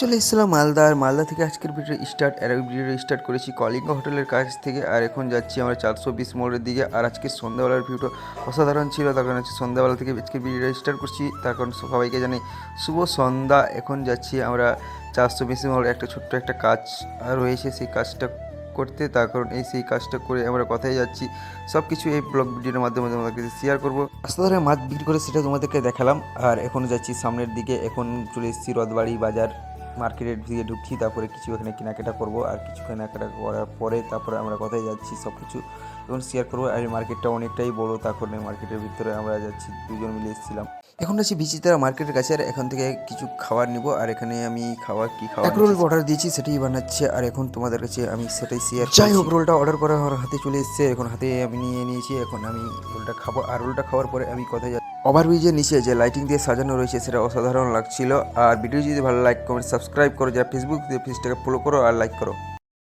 চলে এসেছিলাম মালদা, আর মালদা থেকে আজকের ভিডিও স্টার্ট আর ভিডিও স্টার্ট করেছি কলিঙ্গ হোটেলের কাছ থেকে, আর এখন যাচ্ছি আমরা চারশো বিশ মোড়ের দিকে, আর আজকে সন্ধ্যাবেলার ভিডিওটা অসাধারণ ছিল, তার কারণ হচ্ছে সন্ধ্যাবেলা থেকে আজকে ভিডিওটা স্টার্ট করছি, তার কারণ সবাইকে জানি শুভ সন্ধ্যা, এখন যাচ্ছি আমরা চারশো বিশ মোড়ে একটা ছোট্ট একটা কাজ রয়েছে, সেই কাজটা করতে, তার কারণ এই সেই কাজটা করে আমরা কথাই যাচ্ছি সব কিছু এই ব্লগ ভিডিওর মাধ্যমে তোমাদেরকে শেয়ার করব। রাস্তা ধরে মাছ বিক্রি করে সেটা তোমাদেরকে দেখালাম, আর এখন যাচ্ছি সামনের দিকে, এখন চলে এসেছি রথবাড়ি বাজার। মার্কেটের দিকে ঢুকছি তারপরে কিছু এখানে কেনাকাটা করব আর কিছু কেনাকাটা করার পরে তারপরে আমরা কোথায় যাচ্ছি সব কিছু এখন শেয়ার করব। আর মার্কেটটা অনেকটাই বড় তার কারণে মার্কেটের ভিতরে আমরা যাচ্ছি দুজন মিলে এসেছিলাম। এখন আছি বিচিত্রা মার্কেটের কাছে আর এখান থেকে কিছু খাবার নিব আর এখানে আমি খাবার কি খাবার এক রোল অর্ডার দিয়েছি সেটাই বানাচ্ছে আর এখন তোমাদের কাছে আমি সেটাই শেয়ার যাই হোক রোলটা অর্ডার করা আমার হাতে চলে এসেছে এখন হাতে আমি নিয়ে নিয়েছি এখন আমি রোলটা খাব আর রোলটা খাওয়ার পরে আমি কোথায় যাচ্ছি? ওভারব্রিজের নিচে যে লাইটিং দিয়ে সাজানো রয়েছে সেটা অসাধারণ লাগছিল। আর ভিডিও যদি ভালো লাইক কমেন্ট সাবস্ক্রাইব করো। যারা ফেসবুক দিয়ে পেজটাকে ফলো করো আর লাইক করো।